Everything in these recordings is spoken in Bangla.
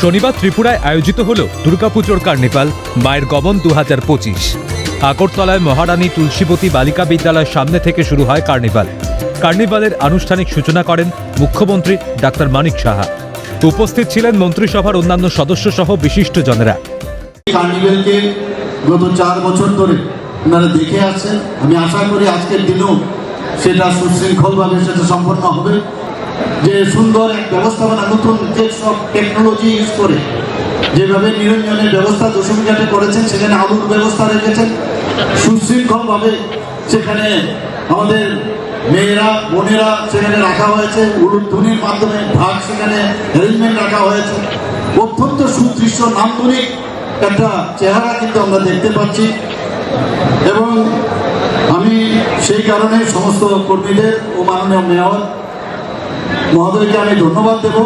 শনিবার ত্রিপুরায় আয়োজিত হল দুর্গাপুজোর কার্নিভাল, মায়ের গমন দু হাজার পঁচিশ। আগরতলায় মহারানী তুলসীবতী বালিকা বিদ্যালয়ের সামনে থেকে শুরু হয় কার্নিভাল। কার্নিভালের আনুষ্ঠানিক সূচনা করেন মুখ্যমন্ত্রী ডাক্তার মানিক সাহা। উপস্থিত ছিলেন মন্ত্রিসভার অন্যান্য সদস্য সহ বিশিষ্টজনেরা। কার্নিভেলকে গত চার বছর ধরে আপনারা দেখে আসছেন আমি আশা করি আজকের দিনেও সেটা সুশৃঙ্খলভাবে সেটা সম্পন্ন হবে। যে সুন্দর এক ব্যবস্থাপনা, নতুন যে সব টেকনোলজি ইউজ করে, যেভাবে নিরঞ্জনের ব্যবস্থা দশমীঘাটে করেছেন, সেখানে আলুর ব্যবস্থা রেখেছেন, সুশৃঙ্খলভাবে সেখানে আমাদের মেয়েরা, বোনেরা সেখানে রাখা হয়েছে, উলুধ্বনির মাধ্যমে ভাগ সেখানে অ্যারেঞ্জমেন্ট রাখা হয়েছে। অত্যন্ত সুদৃশ্য, নান্দনিক একটা চেহারা কিন্তু আমরা দেখতে পাচ্ছি। এবং আমি সেই কারণে সমস্ত কর্মীদের ও মাননীয় মেয়র মহোদয়কে আমি ধন্যবাদ দেবো।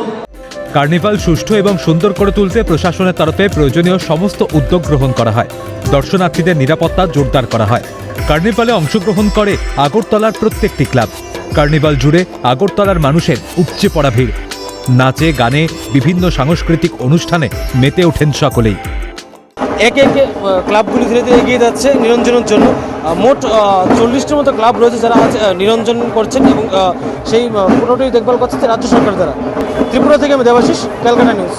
কার্নিভাল সুষ্ঠু এবং সুন্দর করে তুলতে প্রশাসনের তরফে প্রয়োজনীয় সমস্ত উদ্যোগ গ্রহণ করা হয়। দর্শনার্থীদের নিরাপত্তা জোরদার করা হয়। কার্নিভালে অংশগ্রহণ করে আগরতলার প্রত্যেকটি ক্লাব। কার্নিভাল জুড়ে আগরতলার মানুষের উপচে পড়া ভিড়। নাচে গানে বিভিন্ন সাংস্কৃতিক অনুষ্ঠানে মেতে ওঠেন সকলেই। একে একে ক্লাবগুলি ধীরে ধীরে এগিয়ে যাচ্ছে নিরঞ্জনের জন্য। মোট চল্লিশটির মতো ক্লাব রয়েছে যারা আজ নিরঞ্জন করছেন এবং সেই পুরোটাই দেখভাল করছে রাজ্য সরকার দ্বারা। ত্রিপুরা থেকে আমি দেবাশিস, ক্যালকাটা নিউজ।